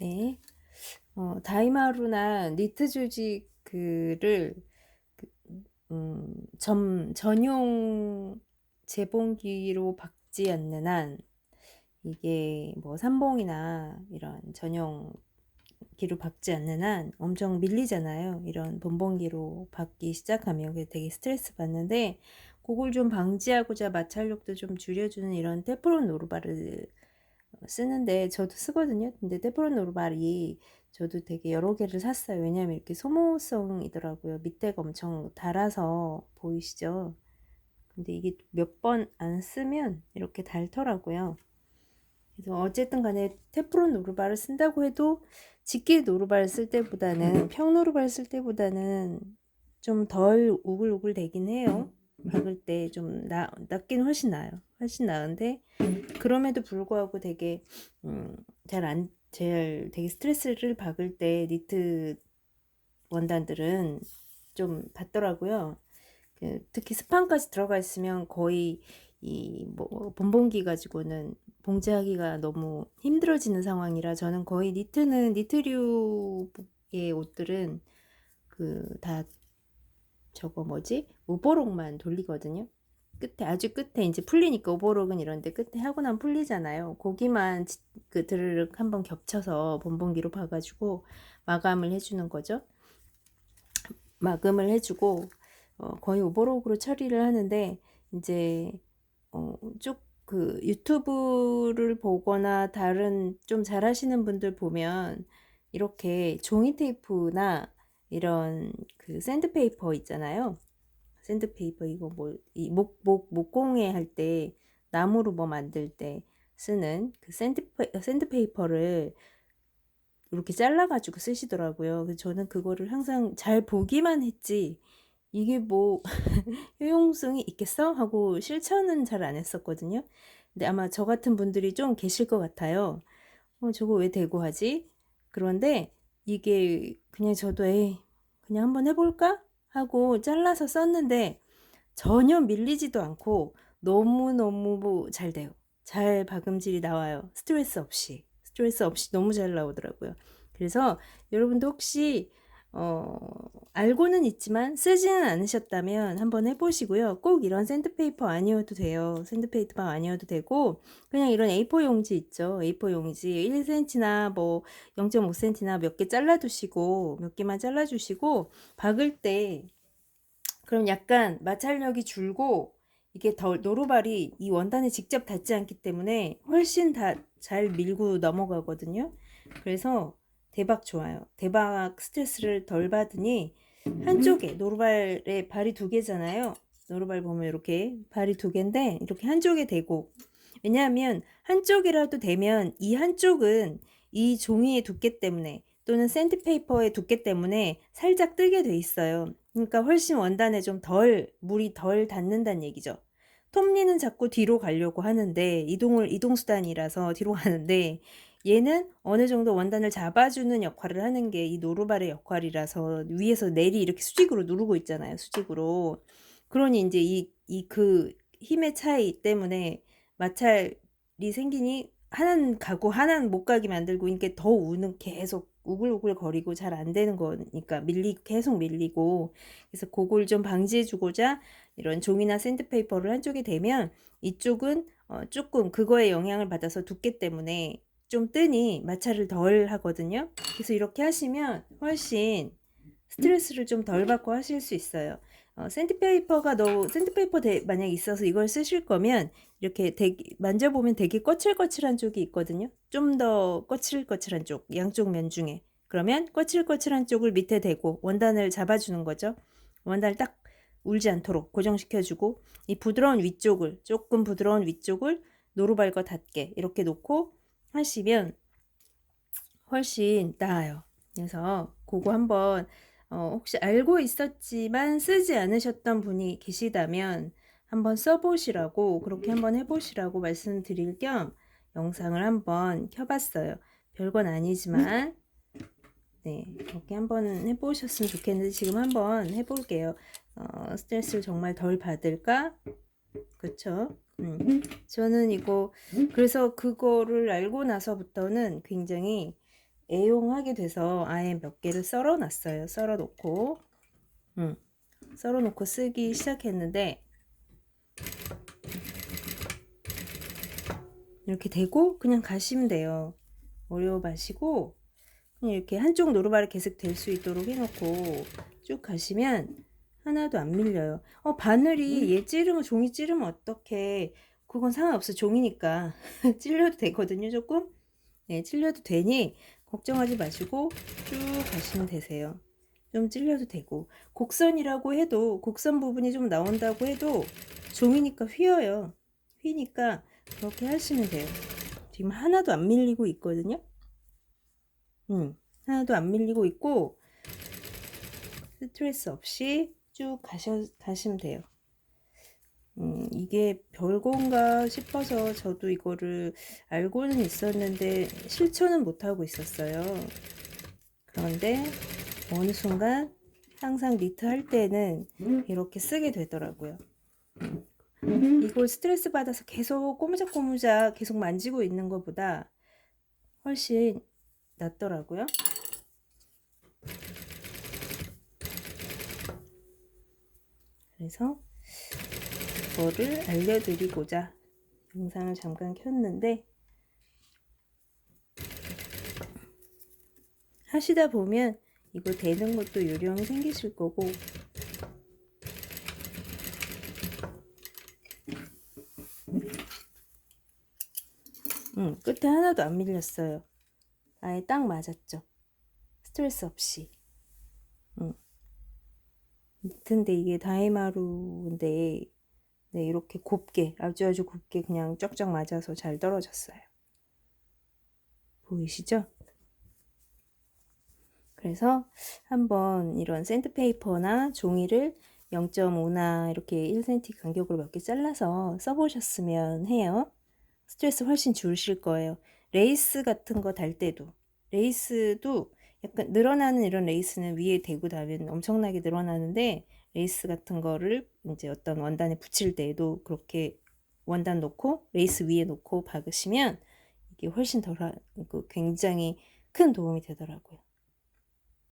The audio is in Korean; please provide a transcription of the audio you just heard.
네. 어, 다이마루나 니트 조직 그를 그, 음, 점, 전용 재봉기로 박지 않는 한 이게 뭐 삼봉이나 이런 전용 기로 박지 않는 한 엄청 밀리잖아요. 이런 본봉기로 박기 시작하면 되게 스트레스 받는데 그걸 좀 방지하고자 마찰력도 좀 줄여주는 이런 테프론 노루바를 쓰는데 저도 쓰거든요. 근데 테프론 노루발이 저도 되게 여러 개를 샀어요. 왜냐하면 이렇게 소모성이더라고요. 밑에가 엄청 달아서 보이시죠? 근데 이게 몇 번 안 쓰면 이렇게 닳더라고요. 그래서 어쨌든 간에 테프론 노루발을 쓴다고 해도 직기 노루발 쓸 때보다는 평 노루발 쓸 때보다는 좀 덜 우글우글 되긴 해요. 박을 때좀 낫긴 훨씬 나아요. 훨씬 나은데 그럼에도 불구하고 되게 음, 잘 안 제일 되게 스트레스를 받을 때 니트 원단들은 좀 받더라고요. 그 특히 스판까지 들어가 있으면 거의 이뭐 본봉기 가지고는 봉제하기가 너무 힘들어지는 상황이라 저는 거의 니트는 니트류의 옷들은 그 다 저거 뭐지 오버록만 돌리거든요. 끝에 아주 끝에 이제 풀리니까 오버록은 이런데 끝에 하고 나면 풀리잖아요. 고기만 그 드르륵 한번 겹쳐서 본봉기로 봐가지고 마감을 해주는 거죠. 마감을 해주고 어, 거의 오버록으로 처리를 하는데 이제 어, 쭉 그 유튜브를 보거나 다른 좀 잘하시는 분들 보면 이렇게 종이 테이프나 이런 그 샌드페이퍼 있잖아요. 샌드페이퍼 이거 뭐 이 목 목 목공예 할 때 나무로 뭐 만들 때 쓰는 그 샌드페, 샌드페이퍼를 이렇게 잘라가지고 쓰시더라고요. 그래서 저는 그거를 항상 잘 보기만 했지 이게 뭐 효용성이 있겠어? 하고 실천은 잘 안 했었거든요. 근데 아마 저 같은 분들이 좀 계실 것 같아요. 어, 저거 왜 대고 하지? 그런데 이게 그냥 저도 에이, 그냥 한번 해볼까? 하고 잘라서 썼는데 전혀 밀리지도 않고 너무너무 잘 돼요. 잘 박음질이 나와요. 스트레스 없이. 스트레스 없이 너무 잘 나오더라고요. 그래서 여러분도 혹시 어, 알고는 있지만 쓰지는 않으셨다면 한번 해보시고요. 꼭 이런 샌드페이퍼 아니어도 돼요. 샌드페이퍼 아니어도 되고 그냥 이런 A4 용지 있죠. A4 용지 1cm나 뭐 0.5cm나 몇 개 잘라두시고 몇 개만 잘라주시고 박을 때 그럼 약간 마찰력이 줄고 이게 더 노루발이 이 원단에 직접 닿지 않기 때문에 훨씬 다 잘 밀고 넘어가거든요. 그래서 대박 좋아요. 대박 스트레스를 덜 받으니 한쪽에 노루발에 발이 두 개잖아요. 노루발 보면 이렇게 발이 두 개인데 이렇게 한쪽에 대고 왜냐하면 한쪽이라도 되면 이 한쪽은 이 종이의 두께 때문에 또는 샌드페이퍼의 두께 때문에 살짝 뜨게 돼 있어요. 그러니까 훨씬 원단에 좀 덜 물이 덜 닿는다는 얘기죠. 톱니는 자꾸 뒤로 가려고 하는데 이동을 이동 수단이라서 뒤로 가는데 얘는 어느 정도 원단을 잡아주는 역할을 하는 게 이 노루발의 역할이라서 위에서 내리 이렇게 수직으로 누르고 있잖아요. 수직으로. 그러니 이제 이, 이 그 힘의 차이 때문에 마찰이 생기니 하나는 가고 하나는 못 가게 만들고 이게 더 우는 계속 우글우글 거리고 잘 안 되는 거니까 밀리 계속 밀리고 그래서 그걸 좀 방지해 주고자 이런 종이나 샌드페이퍼를 한쪽에 대면 이쪽은 어, 조금 그거에 영향을 받아서 두께 때문에 좀 뜨니 마찰을 덜 하거든요. 그래서 이렇게 하시면 훨씬 스트레스를 좀 덜 받고 하실 수 있어요. 어, 샌드페이퍼가 너 샌드페이퍼 대, 만약 있어서 이걸 쓰실 거면 이렇게 되게, 만져보면 되게 거칠거칠한 쪽이 있거든요. 좀 더 거칠거칠한 쪽, 양쪽 면 중에. 그러면 거칠거칠한 쪽을 밑에 대고 원단을 잡아주는 거죠. 원단을 딱 울지 않도록 고정시켜주고 이 부드러운 위쪽을 조금 부드러운 위쪽을 노루발과 닿게 이렇게 놓고 하시면 훨씬 나아요. 그래서 그거 한번 어, 혹시 알고 있었지만 쓰지 않으셨던 분이 계시다면 한번 써보시라고 그렇게 한번 해보시라고 말씀드릴 겸 영상을 한번 켜봤어요. 별건 아니지만 네 이렇게 한번 해보셨으면 좋겠는데 지금 한번 해볼게요. 어, 스트레스를 정말 덜 받을까? 그쵸? 음. 저는 이거 그래서 그거를 알고 나서부터는 굉장히 애용하게 돼서 아예 몇 개를 썰어 놨어요. 썰어 놓고 음, 썰어 놓고 쓰기 시작했는데 이렇게 대고 그냥 가시면 돼요. 어려워 마시고 그냥 이렇게 한쪽 노루발이 계속 될 수 있도록 해놓고 쭉 가시면 하나도 안 밀려요. 어 바늘이 얘 찌르면 종이 찌르면 어떡해. 그건 상관없어 종이니까 찔려도 되거든요 조금. 네 찔려도 되니 걱정하지 마시고 쭉 가시면 되세요. 좀 찔려도 되고 곡선이라고 해도 곡선 부분이 좀 나온다고 해도 종이니까 휘어요. 휘니까 그렇게 하시면 돼요. 지금 하나도 안 밀리고 있거든요. 음, 하나도 안 밀리고 있고 스트레스 없이 쭉 가셔, 가시면 돼요. 음, 이게 별건가 싶어서 저도 이거를 알고는 있었는데 실천은 못하고 있었어요. 그런데 어느 순간 항상 니트 할 때는 이렇게 쓰게 되더라고요. 이걸 스트레스 받아서 계속 꼬무작꼬무작 계속 만지고 있는 것보다 훨씬 낫더라고요. 그래서 그거를 알려드리고자 영상을 잠깐 켰는데 하시다 보면 이거 되는 것도 요령이 생기실 거고 음, 끝에 하나도 안 밀렸어요. 아예 딱 맞았죠. 스트레스 없이. 음. 근데 이게 다이마루인데 네, 이렇게 곱게 아주 아주 곱게 그냥 쫙쫙 맞아서 잘 떨어졌어요. 보이시죠? 그래서 한번 이런 샌드페이퍼나 종이를 0.5나 이렇게 1cm 간격으로 몇 개 잘라서 써보셨으면 해요. 스트레스 훨씬 줄으실 거예요. 레이스 같은 거 달 때도 레이스도 약간 늘어나는 이런 레이스는 위에 대고 달면 엄청나게 늘어나는데 레이스 같은 거를 이제 어떤 원단에 붙일 때에도 그렇게 원단 놓고 레이스 위에 놓고 박으시면 이게 훨씬 덜그 굉장히 큰 도움이 되더라고요.